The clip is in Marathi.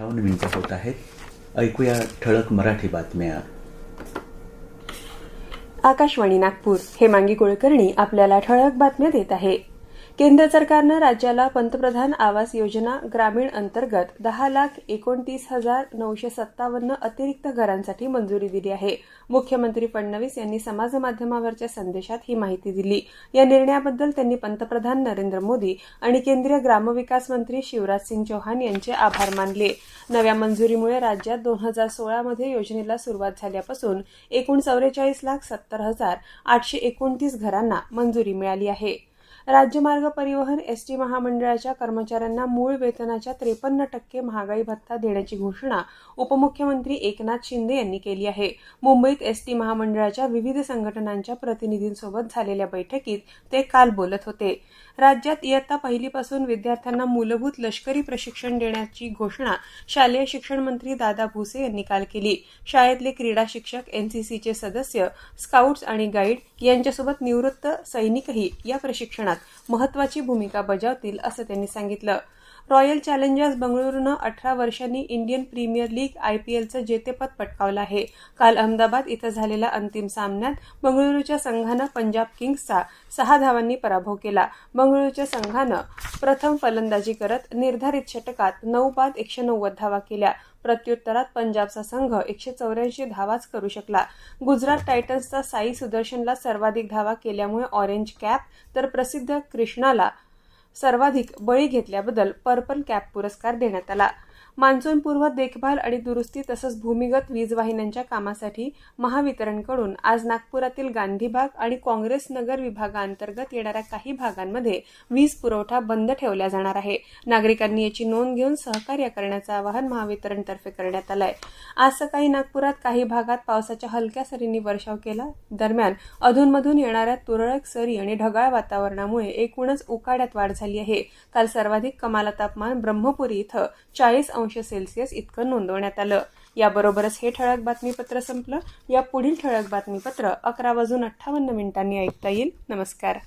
अठ्ठावन्न मिनिटं होत आहेत. ऐकूया ठळक मराठी बातम्या. आकाशवाणी नागपूर. हेमांगी कुलकर्णी आपल्याला ठळक बातम्या देत आहे. केंद्र सरकारनं राज्याला पंतप्रधान आवास योजना ग्रामीण अंतर्गत दहा लाख एकोणतीस हजार नऊशे सत्तावन्न अतिरिक्त घरांसाठी मंजुरी दिली आहे. मुख्यमंत्री फडणवीस यांनी समाजमाध्यमावरच्या संदेशात ही माहिती दिली. या निर्णयाबद्दल त्यांनी पंतप्रधान नरेंद्र मोदी आणि केंद्रीय ग्रामविकास मंत्री शिवराज सिंग चौहान यांचे आभार मानले. नव्या मंजुरीमुळे राज्यात दोन हजार सोळामध्ये योजनेला सुरुवात झाल्यापासून एकूण चौवेचाळीस लाख सत्तर हजार आठशे एकोणतीस घरांना मंजुरी मिळाली आहे. राज्यमार्ग परिवहन एस टी महामंडळाच्या कर्मचाऱ्यांना मूळ वेतनाच्या त्रेपन्न टक्के महागाई भत्ता देण्याची घोषणा उपमुख्यमंत्री एकनाथ शिंदे यांनी केली आहे. मुंबईत एस टी महामंडळाच्या विविध संघटनांच्या प्रतिनिधींसोबत झालेल्या बैठकीत ते काल बोलत होते. राज्यात इयत्ता पहिलीपासून विद्यार्थ्यांना मूलभूत लष्करी प्रशिक्षण देण्याची घोषणा शालेय शिक्षण मंत्री दादा भुसे यांनी काल केली. शाळेतले क्रीडा शिक्षक एनसीसीचे सदस्य स्काउट्स आणि गाईड यांच्यासोबत निवृत्त सैनिकही या प्रशिक्षणात महत्वाची भूमिका बजावतील असं त्यांनी सांगितलं. रॉयल चॅलेंजर्स बंगळुरूनं अठरा वर्षांनी Indian premier league I P एलचं जेतेपद पटकावलं आहे. काल अहमदाबाद इथं झालेल्या अंतिम सामन्यात बंगळुरूच्या संघानं पंजाब किंग्सचा सहा धावांनी पराभव केला. बंगळुरूच्या संघानं प्रथम फलंदाजी करत निर्धारित षटकात नऊ बाद एकशे नव्वद धावा केल्या. प्रत्युत्तरात पंजाबचा संघ एकशे चौऱ्याऐंशी धावाच करू शकला. गुजरात टायटन्सचा साई सुदर्शनला सर्वाधिक धावा केल्यामुळे ऑरेंज कॅप तर प्रसिद्ध कृष्णाला सर्वाधिक बळी घेतल्याबद्दल पर्पल कॅप पुरस्कार देण्यात आला. मान्सूनपूर्व देखभाल आणि दुरुस्ती तसंच भूमिगत वीज वाहिन्यांच्या कामासाठी महावितरणकडून आज नागपुरातील गांधीबाग आणि काँग्रेस नगर विभागाअंतर्गत येणाऱ्या काही भागांमध्ये वीज पुरवठा बंद ठेवला जाणार आहे. नागरिकांनी याची नोंद घेऊन सहकार्य करण्याचं आवाहन महावितरणतर्फे करण्यात आलं आहे आज सकाळी नागपुरात काही भागात पावसाच्या हलक्या सरींनी वर्षाव केला. दरम्यान अधूनमधून येणाऱ्या तुरळक सरी आणि ढगाळ वातावरणामुळे एकूणच उकाड्यात वाढ झाली आहे. काल सर्वाधिक कमाल तापमान ब्रह्मपुरी इथं चाळीस अंश सेल्सिअस इतकं नोंदवण्यात आलं. याबरोबरच हे ठळक बातमीपत्र संपलं. या पुढील ठळक बातमीपत्र अकरा वाजून अठ्ठावन्न मिनिटांनी ऐकता येईल. नमस्कार.